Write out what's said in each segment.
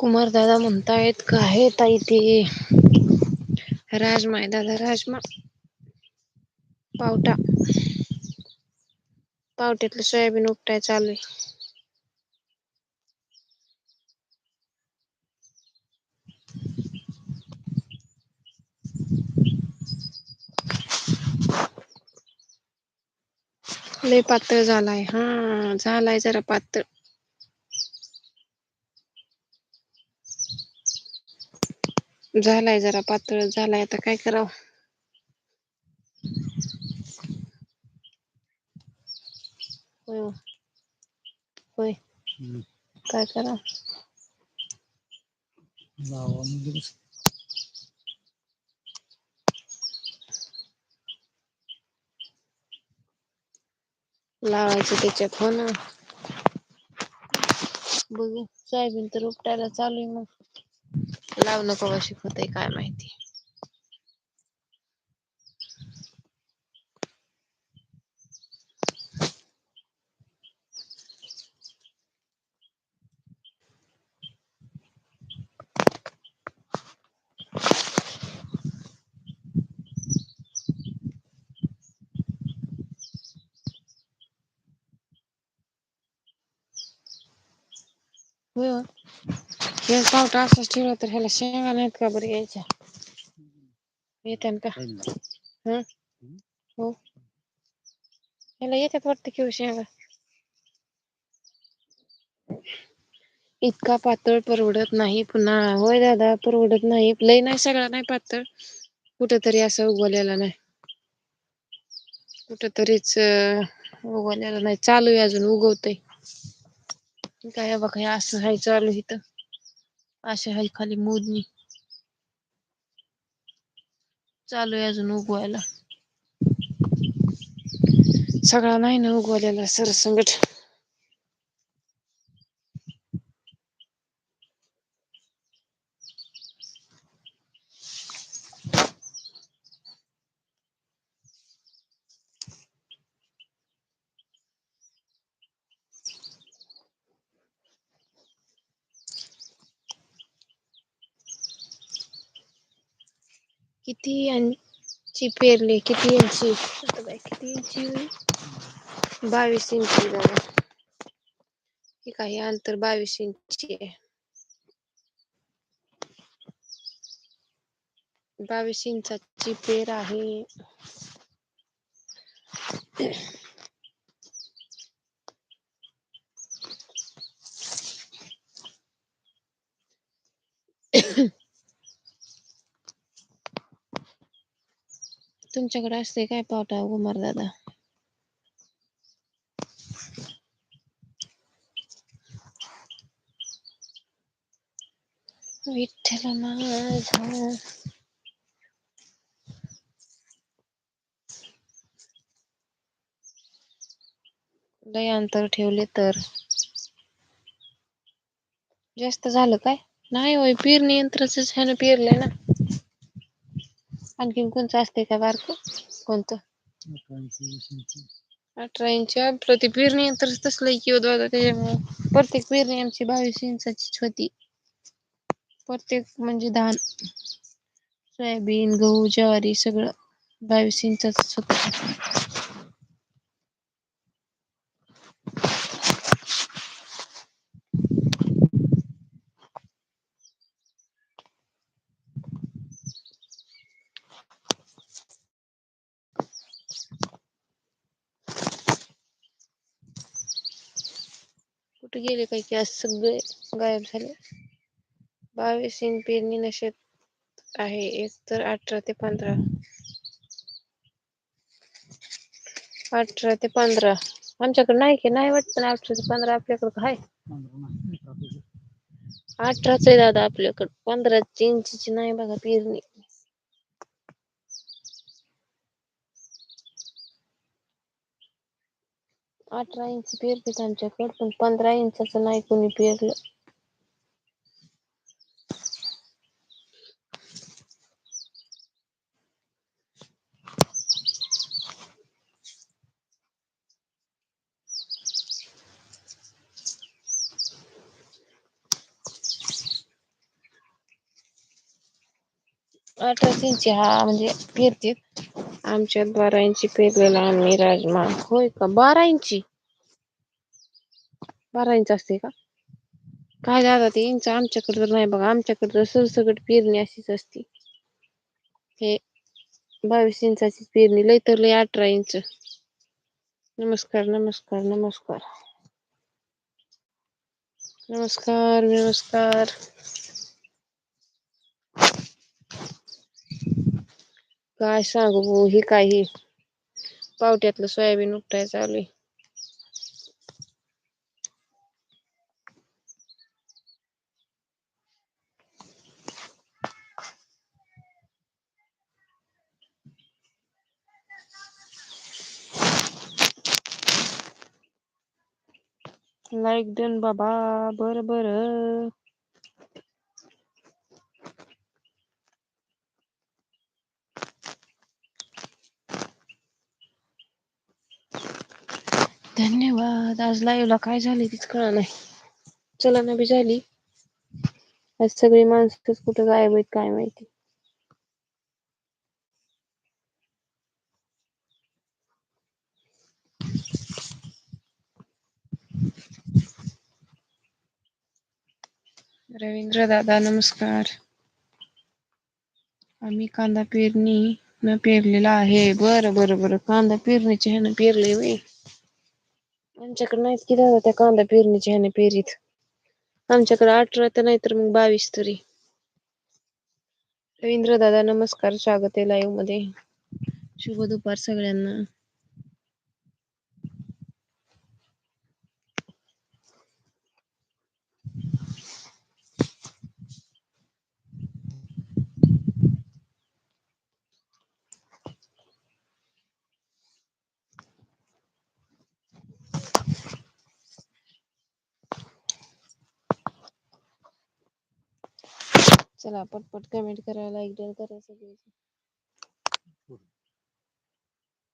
कुमार दादा म्हणतायत का ताई ते? राजमा आहे दादा राजमा. पावटा. पावट्यातलं सोयाबीन उपटाय चालू आहे. लय पातळ झालाय. हा झालाय जरा पातळ. झालाय जरा पातळ झालाय. आता काय करावं? होय ओ होय. काय कराव? लावायचं त्याच्यात हो ना. बघू. सोयाबीन तर उपटायला चालूय मग. लावणं कवा शिकवतय काय माहिती होय ओ हे पावटा असंच ठेवला तर ह्याला शेंगा नाहीत का बरं यायच्या येत्यान का हं हो ह्याला येत्यात वाटतं की ओ शेंगा इतका पातळ परवडत नाही पुन्हा होय दादा परवडत नाही लय नाही सगळा नाही पातळ कुठ तरी असं उगवलेला नाही कुठ तरीच उगवलेला नाही चालू आहे अजून उगवतय काय बघा हे असं हाय चालू इथं अशा हाय खाली मोजणी. चालू आहे अजून उगवायला. सगळा नाही ना उगवलेला सरसंगट. किती यांची पेरले? किती यांची? किती इंची बावीस इंची झालं. हे काही अंतर बावीस इंची आहे. बावीस इंचाची पेर आहे. तुमच्याकडे असते काय पावटा कुमार दादा? विठ्ठल माझा. लय अंतर ठेवले तर. जास्त झालं काय? नाही होय पेरणी यंत्रच ह्यानं पेरलंय ना. आणखीन कोणचं असते का बारक कोणतं अठरा इंच प्रति पेरणी यंत्र तसलं की दादा त्याच्यामुळं प्रत्येक पेरणी आमची बावीस इंचाचीच होती. प्रत्येक म्हणजे धान सोयाबीन, गहू, ज्वारी सगळं बावीस इंचाच होत. कुठे गेले काय की आज सगळे गायब झाले. बावीस इन पेरणी नशेत आहे. एक तर अठरा ते पंधरा. अठरा ते पंधरा. आमच्याकडे नाही की नाही वाटत ना अठरा ते पंधरा आपल्याकडे हाय अठराच आहे दादा आपल्याकडे. पंधरा इंचीची नाही बघा पेरणी. अठरा इंच पेरतात आमच्याकड पण पंधरा इंचाच नाही कोणी पेरलं. अठरा इंची हा म्हणजे पेरतेत. आमच्यात बारा इंची पेरलेला आम्ही राजमा. होय का? बारा इंची बारा इंच असते का? काय दादा ते इंच आमच्याकडे तर नाही बघा. आमच्याकडे तर सरसकट पेरणी अशीच असती. हे बावीस इंचाची पेरणी. लय तर लय अठरा इंच. नमस्कार नमस्कार नमस्कार. नमस्कार नमस्कार. काय सांगू भाऊ ही काही पावट्यातलं सोयाबीन उपटाय आहे. लाईक देन बाबा बर बर. आज आज लाईव्हला काय झाले तेच कळना नाही. चलना भी झाली. आज सगळी माणसंच कुठं गायब आहेत काय माहिती. रवींद्र दादा नमस्कार. आम्ही कांदा पेरणी न पेरलेला आहे. बरं बरं बरं. कांदा पेरणीचे ह्यानं पेरले वे आमच्याकडे नाहीत कि दादा त्या कांदा पेरणीच्या ह्याने पेरीत. आमच्याकडे अठरा तर नाही तर मग बावीस तरी. रवींद्र दादा नमस्कार. स्वागत आहे लाईव्हमध्ये. शुभ दुपार सगळ्यांना. चला पटपट कमेंट करा लाईक करा सगळे.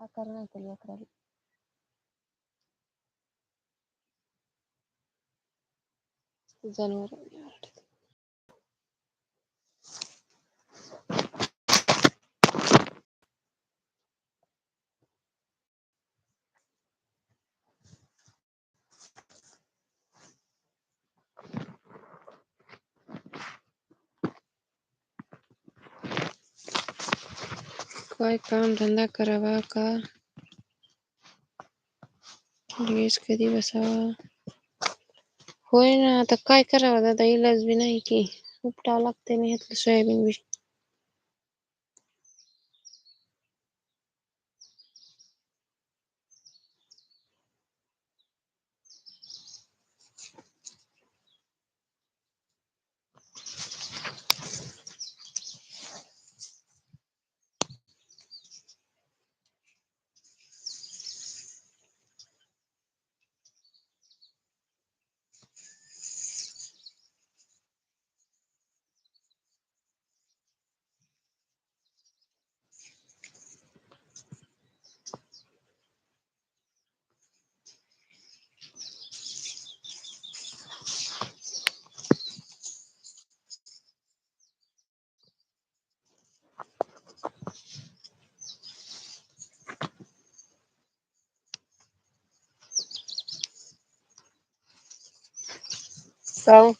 आकार नाही त्याला लेकराला जनावर. काय काम धंदा करावा का ड्रेस कधी बसावा होय ना आता काय करावं दादा इलाज बी नाही की उपटावं लागते ना ह्यातलं सोयाबीन बी atenção.